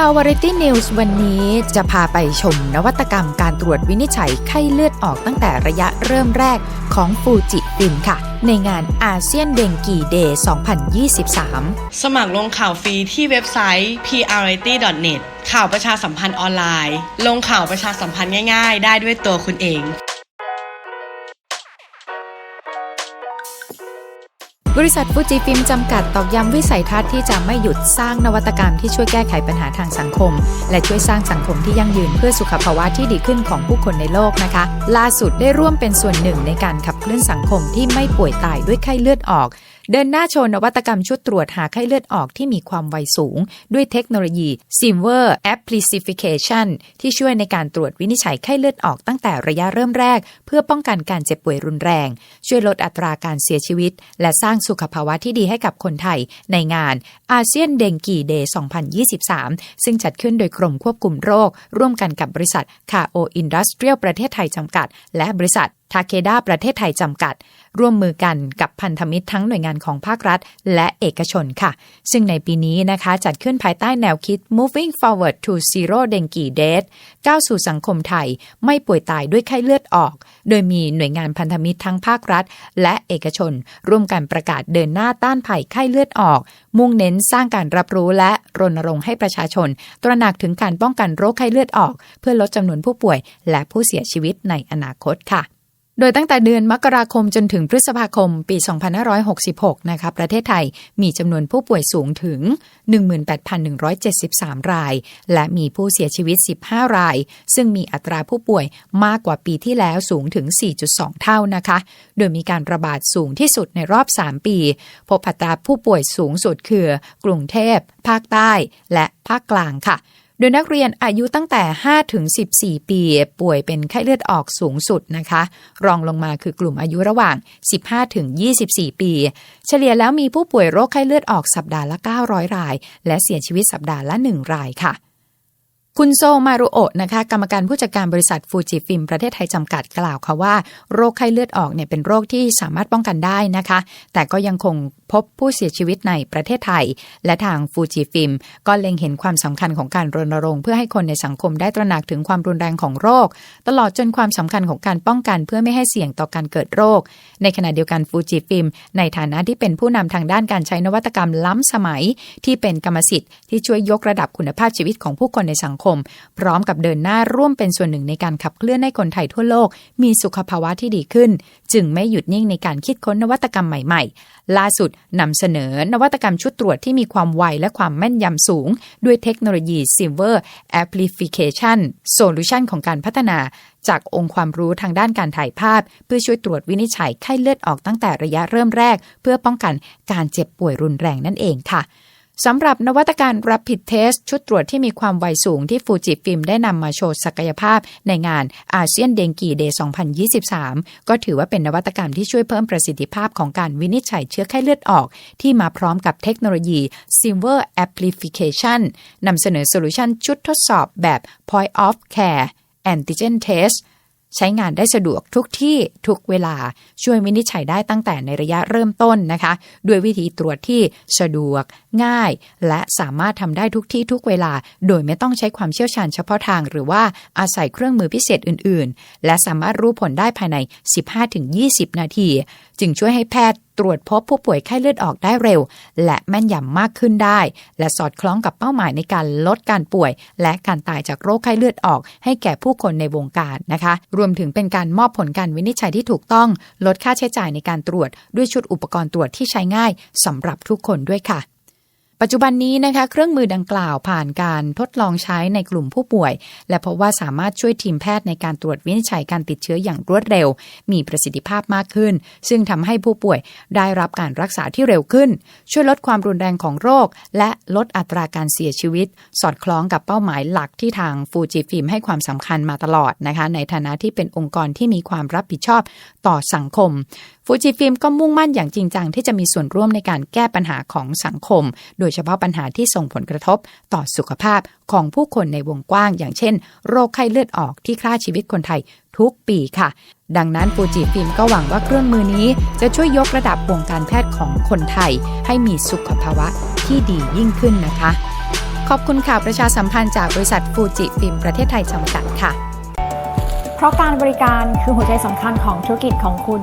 PR Variety News วันนี้จะพาไปชมนวัตกรรมการตรวจวินิจฉัยไข้เลือดออกตั้งแต่ระยะเริ่มแรกของฟูจิฟิล์มค่ะ ในงานอาเซียนเดงกีเดย์ 2023 สมัครลงข่าวฟรีที่เว็บไซต์ prrity.net ข่าวประชาสัมพันธ์ออนไลน์ ลงข่าวประชาสัมพันธ์ง่ายๆ ได้ด้วยตัวคุณเอง บริษัทฟูจิฟิล์มจำกัดตอกย้ำวิสัยทัศน์ที่จะไม่หยุดสร้างนวัตกรรมที่ช่วยแก้ไขปัญหาทางสังคม และช่วยสร้างสังคมที่ยั่งยืนเพื่อสุขภาวะที่ดีขึ้นของผู้คนในโลกนะคะ ล่าสุดได้ร่วมเป็นส่วนหนึ่งในการขับเคลื่อนสังคมที่ไม่ป่วยตายด้วยไข้เลือดออก เดินหน้าโชว์นวัตกรรมชุดตรวจหาไข้เลือดออกที่มีความไวสูง ด้วยเทคโนโลยี s i m v e r Amplification ที่ช่วยในการตรวจวินิจฉัยไข้เลือดออกตั้งแต่ระยะเริ่มแรก เพื่อป้องกันการเจ็บป่วยรุนแรง ช่วยลดอัตราการเสียชีวิต และสร้างสุขภาวะที่ดีให้กับคนไทย ในงานอาเซียนเดงกีเดย์2023 ซึ่งจัดขึ้นโดยกรมควบคุมโรค ร่วมกันกับบริษัทคาโออินดัสเทรียลประเทศไทยจำกัด และบริษัททาเคดาประเทศไทยจำกัด ร่วมมือกันกับพันธมิตรทั้งหน่วยงานของภาครัฐ และเอกชนค่ะ ซึ่งในปีนี้นะคะจัดขึ้นภายใต้แนวคิด moving forward to zero dengue death ก้าวสู่สังคมไทย ไม่ป่วยตายด้วยไข้เลือดออก โดยมีหน่วยงานพันธมิตรทั้งภาครัฐ และเอกชน ร่วมกันประกาศเดินหน้าต้านภัยไข้เลือดออก มุ่งเน้นสร้างการรับรู้และรณรงค์ให้ประชาชน ตระหนักถึงการป้องกันโรคไข้เลือดออก เพื่อลดจำนวนผู้ป่วย และผู้เสียชีวิตในอนาคตค่ะ โดยตั้งแต่เดือนมกราคมจนถึงพฤษภาคมปี 2566 นะคะประเทศไทยมีจำนวนผู้ป่วยสูงถึง 18,173 ราย และมีผู้เสียชีวิต 15 ราย ซึ่งมีอัตราผู้ป่วยมากกว่าปีที่แล้วสูงถึง 4.2 เท่านะคะ โดยมีการระบาดสูงที่สุดในรอบ 3 ปี พบอัตราผู้ป่วยสูงสุดคือกรุงเทพ ภาคใต้ และภาคกลางค่ะ โดยนักเรียนอายุตั้งแต่ 5 ถึง 14 ปี ป่วยเป็นไข้เลือดออกสูงสุดนะคะ รองลงมาคือกลุ่มอายุระหว่าง 15 ถึง 24 ปี เฉลี่ยแล้วมีผู้ป่วยโรคไข้เลือดออกสัปดาห์ละ 900 ราย และเสียชีวิตสัปดาห์ละ 1 รายค่ะ คุณโซมารุโอะนะคะกรรมการผู้จัดการบริษัทฟูจิฟิล์มประเทศไทยจำกัดกล่าวค่ะว่า โรคไข้เลือดออกเนี่ยเป็นโรคที่สามารถป้องกันได้นะคะ แต่ก็ยังคงพบผู้เสียชีวิตในประเทศไทย และทางฟูจิฟิล์มก็เล็งเห็นความสำคัญของการรณรงค์เพื่อให้คนในสังคมได้ตระหนักถึงความรุนแรงของโรค ตลอดจนความสำคัญของการป้องกันเพื่อไม่ให้เสี่ยงต่อการเกิดโรค ในขณะเดียวกันฟูจิฟิล์มในฐานะที่เป็นผู้นำทางด้านการใช้นวัตกรรมล้ำสมัย ที่เป็นกรรมสิทธิ์ที่ช่วยยกระดับคุณภาพชีวิตของผู้คนในสังคมพร้อมกับเดินหน้าร่วมเป็นส่วนหนึ่งในการขับเคลื่อนให้คนไทยทั่วโลก มีสุขภาวะที่ดีขึ้น จึงไม่หยุดนิ่งในการคิดค้นนวัตกรรมใหม่ ๆ ล่าสุดนำเสนอนวัตกรรมชุดตรวจที่มีความไวและความแม่นยำสูง ด้วยเทคโนโลยี Silver Amplification Solution ของการพัฒนาจากองค์ความรู้ทางด้านการถ่ายภาพ เพื่อช่วยตรวจวินิจฉัยไข้เลือดออกตั้งแต่ระยะเริ่มแรก เพื่อป้องกันการเจ็บป่วยรุนแรงนั่นเองค่ะ สำหรับนวัตการ Rapid Test ชุดตรวจที่มีความไวสูงที่ฟูจิฟิล์มได้นำมาโชว์ศักยภาพในงานอาเซียนเดงกีเดย์2023 ก็ถือว่าเป็นนวัตกรรมที่ช่วยเพิ่มประสิทธิภาพของการวินิจฉัยเชื้อไข้เลือดออก ที่มาพร้อมกับเทคโนโลยี Silver Amplification นำเสนอโซลูชันชุดทดสอบแบบ Point of Care Antigen Test ใช้งานได้สะดวกทุกที่ทุกเวลาช่วยวินิจฉัยได้ตั้งแต่ในระยะเริ่มต้นนะคะ ด้วยวิธีตรวจที่สะดวกง่าย และสามารถทำได้ทุกที่ทุกเวลา โดยไม่ต้องใช้ความเชี่ยวชาญเฉพาะทางหรือว่าอาศัยเครื่องมือพิเศษอื่น ๆ และสามารถรู้ผลได้ภายใน 15-20 นาที จึงช่วยให้แพทย์ ตรวจพบผู้ป่วยไข้เลือดออกได้เร็ว และแม่นยำมากขึ้นได้ และสอดคล้องกับเป้าหมายในการลดการป่วย และการตายจากโรคไข้เลือดออก ให้แก่ผู้คนในวงการนะคะ รวมถึงเป็นการมอบผลการวินิจฉัยที่ถูกต้อง ลดค่าใช้จ่ายในการตรวจ ด้วยชุดอุปกรณ์ตรวจที่ใช้ง่ายสำหรับทุกคนด้วยค่ะ ปัจจุบันนี้นะคะเครื่องมือดังกล่าวผ่านการทดลองใช้ในกลุ่มผู้ป่วย และพบว่าสามารถช่วยทีมแพทย์ในการตรวจวินิจฉัยการติดเชื้ออย่างรวดเร็ว มีประสิทธิภาพมากขึ้น ซึ่งทำให้ผู้ป่วยได้รับการรักษาที่เร็วขึ้น ช่วยลดความรุนแรงของโรค และลดอัตราการเสียชีวิต สอดคล้องกับเป้าหมายหลักที่ทางฟูจิฟิล์มให้ความสำคัญมาตลอดนะคะในฐานะที่เป็นองค์กรที่มีความรับผิดชอบต่อสังคมฟูจิฟิล์มก็มุ่งมั่นอย่างจริงจังที่จะมีส่วนร่วมในการแก้ปัญหาของสังคม โดยยเฉพาะปัญหาที่ส่งผลกระทบต่อสุขภาพของผู้คนในวงกว้าง อย่างเช่น โรคไข้เลือดออกที่ฆ่าชีวิตคนไทยทุกปีค่ะ ดังนั้นฟูจิฟิล์มก็หวังว่าเครื่องมือนี้ จะช่วยยกระดับวงการแพทย์ของคนไทย ให้มีสุขภาวะที่ดียิ่งขึ้นนะคะ ขอบคุณข่าวประชาสัมพันธ์จากบริษัทฟูจิฟิล์มประเทศไทยจำกัดค่ะ เพราะการบริการคือหัวใจสำคัญของธุรกิจของคุณ